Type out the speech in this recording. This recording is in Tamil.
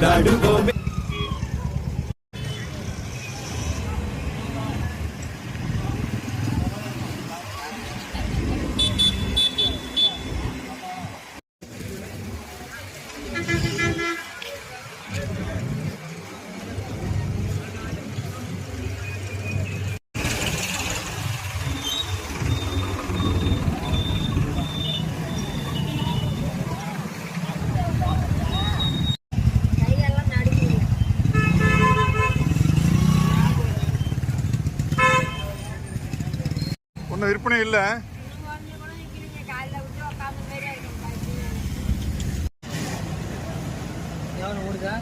కొండాడు గోవింద ஒன்றும் விற்பனை இல்லை. எவ்வளோ வந்து ஓடுதா?